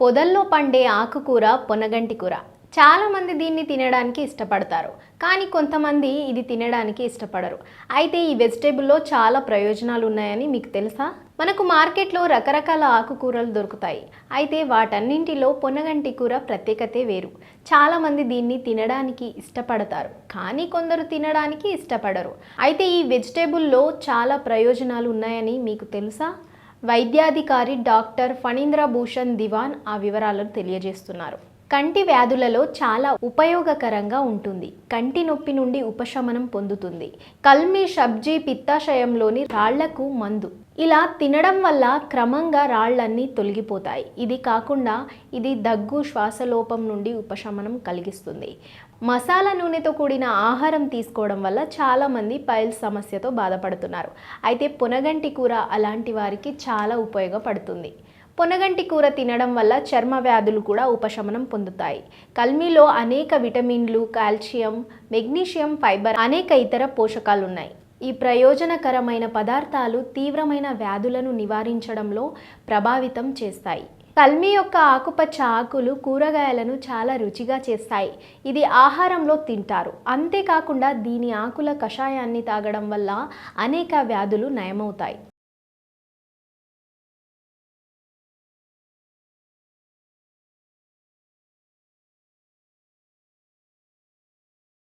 పొదల్లో పండే ఆకుకూర పొనగంటి కూర. చాలామంది దీన్ని తినడానికి ఇష్టపడతారు. కానీ కొంతమంది ఇది తినడానికి ఇష్టపడరు. అయితే ఈ వెజిటేబుల్లో చాలా ప్రయోజనాలు ఉన్నాయని మీకు తెలుసా? మనకు మార్కెట్లో రకరకాల ఆకుకూరలు దొరుకుతాయి. అయితే వాటన్నింటిలో పొనగంటి కూర ప్రత్యేకతే వేరు. చాలామంది దీన్ని తినడానికి ఇష్టపడతారు. కానీ కొందరు తినడానికి ఇష్టపడరు. అయితే ఈ వెజిటేబుల్లో చాలా ప్రయోజనాలు ఉన్నాయని మీకు తెలుసా? వైద్యాధికారి డాక్టర్ ఫణీంద్ర భూషణ్ దివాన్ ఆ వివరాలను తెలియజేస్తున్నారు. కంటి వ్యాధులలో చాలా ఉపయోగకరంగా ఉంటుంది. కంటి నొప్పి నుండి ఉపశమనం పొందుతుంది. కల్మి సబ్జీ పిత్తాశయంలోని రాళ్ళకు మందు. ఇలా తినడం వల్ల క్రమంగా రాళ్ళన్నీ తొలగిపోతాయి. ఇది కాకుండా ఇది దగ్గు శ్వాసలోపం నుండి ఉపశమనం కలిగిస్తుంది. మసాలా నూనెతో కూడిన ఆహారం తీసుకోవడం వల్ల చాలామంది పైల్స్ సమస్యతో బాధపడుతున్నారు. అయితే పొనగంటి కూర అలాంటి వారికి చాలా ఉపయోగపడుతుంది. పొనగంటి కూర తినడం వల్ల చర్మ వ్యాధులు కూడా ఉపశమనం పొందుతాయి. కల్మీలో అనేక విటమిన్లు కాల్షియం మెగ్నీషియం ఫైబర్ అనేక ఇతర పోషకాలు ఉన్నాయి ఈ ప్రయోజనకరమైన పదార్థాలు తీవ్రమైన వ్యాధులను నివారించడంలో ప్రభావితం చేస్తాయి. కల్మీ యొక్క ఆకుపచ్చ ఆకులు కూరగాయలను చాలా రుచిగా చేస్తాయి. ఇది ఆహారంలో తింటారు. అంతేకాకుండా దీని ఆకుల కషాయాన్ని తాగడం వల్ల అనేక వ్యాధులు నయమవుతాయి.